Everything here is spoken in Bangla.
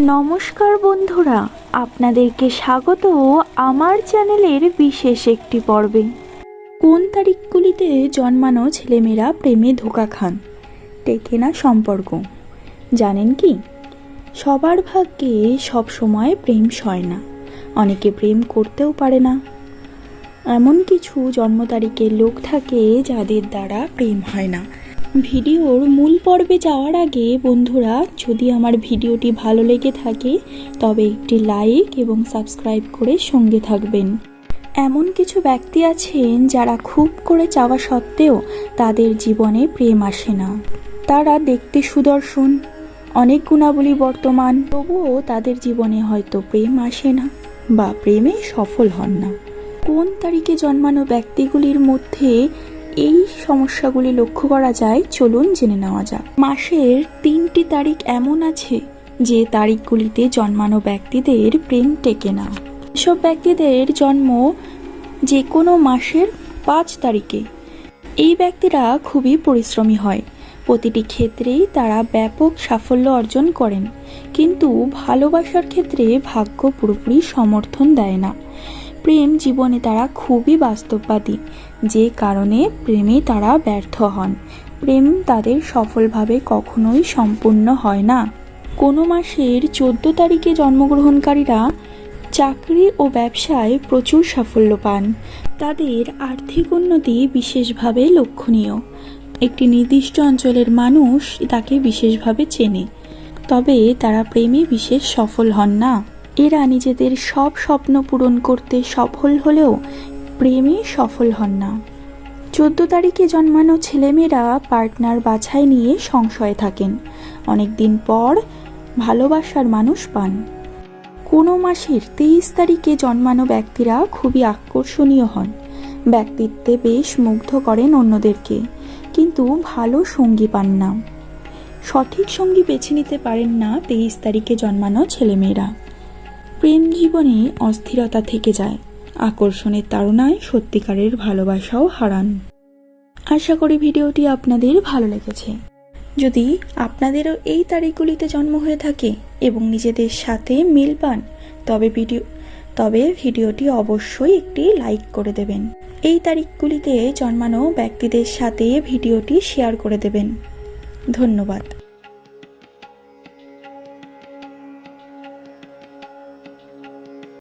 নমস্কার বন্ধুরা, আপনাদেরকে স্বাগত আমার চ্যানেলের বিশেষ একটি পর্বে। কোন তারিখগুলিতে জন্মানো ছেলেমেয়েরা প্রেমে ধোকা খান? টেকে না সম্পর্ক। জানেন কি? সবার ভাগ্যে সব সময় প্রেম সয় না। অনেকে প্রেম করতেও পারে না। এমন কিছু জন্ম তারিখের লোক থাকে যাদের দ্বারা প্রেম হয় না। ভিডিওর মূল পর্বে যাওয়ার আগে বন্ধুরা, যদি আমার ভিডিওটি ভালো লেগে থাকে, তবে একটি লাইক এবং সাবস্ক্রাইব করে সঙ্গে থাকবেন। এমন কিছু ব্যক্তি আছেন যারা খুব করে চাওয়া সত্ত্বেও তাদের জীবনে প্রেম আসে না। তারা দেখতে সুদর্শন, অনেক গুণাবলী বর্তমান, তবুও তাদের জীবনে হয়তো প্রেম আসে না বা প্রেমে সফল হন না। কোন তারিখে জন্মানো ব্যক্তিগুলির মধ্যে এই সমস্যাগুলি লক্ষ্য করা যায়, চলুন জেনে নেওয়া যাক। মাসের তিনটি তারিখ এমন আছে যে তারিখগুলিতে জন্মানো ব্যক্তিদের প্রেম টেকে না। এসব ব্যক্তিদের জন্ম যে কোনো মাসের পাঁচ তারিখে। এই ব্যক্তিরা খুবই পরিশ্রমী হয়। প্রতিটি ক্ষেত্রেই তারা ব্যাপক সাফল্য অর্জন করেন। কিন্তু ভালোবাসার ক্ষেত্রে ভাগ্য পুরোপুরি সমর্থন দেয় না। প্রেম জীবনে তারা খুবই বাস্তববাদী। যে কারণে প্রেমে তারা ব্যর্থ হন। প্রেম তাদের সফলভাবে কখনোই সম্পূর্ণ হয় না। কোনো মাসের চোদ্দ তারিখে জন্মগ্রহণকারীরা চাকরি ও ব্যবসায় প্রচুর সাফল্য পান। তাদের আর্থিক উন্নতি বিশেষভাবে লক্ষণীয়। একটি নির্দিষ্ট অঞ্চলের মানুষ তাকে বিশেষভাবে চেনে। তবে তারা প্রেমে বিশেষ সফল হন না। এরা নিজেদের সব স্বপ্ন পূরণ করতে সফল হলেও প্রেমে সফল হন না। চোদ্দ তারিখে জন্মানো ছেলেমেয়েরা পার্টনার বাছাই নিয়ে সংশয়ে থাকেন। অনেক দিন পর ভালোবাসার মানুষ পান। কোনো মাসের তেইশ তারিখে জন্মানো ব্যক্তিরা খুবই আকর্ষণীয় হন। ব্যক্তিত্বে বেশ মুগ্ধ করেন অন্যদেরকে, কিন্তু ভালো সঙ্গী পান না। সঠিক সঙ্গী বেছে নিতে পারেন না তেইশ তারিখে জন্মানো ছেলেমেয়েরা। প্রেম জীবনে অস্থিরতা থেকে যায়। আকর্ষণের তাড়নায় সত্যিকারের ভালোবাসাও হারান। আশা করি ভিডিওটি আপনাদের ভালো লেগেছে। যদি আপনাদেরও এই তারিখগুলিতে জন্ম হয়ে থাকে এবং নিজেদের সাথে মিল পান, তবে ভিডিও, তবে ভিডিওটি অবশ্যই একটি লাইক করে দেবেন। এই তারিখগুলিতে জন্মানো ব্যক্তিদের সাথে ভিডিওটি শেয়ার করে দেবেন। ধন্যবাদ।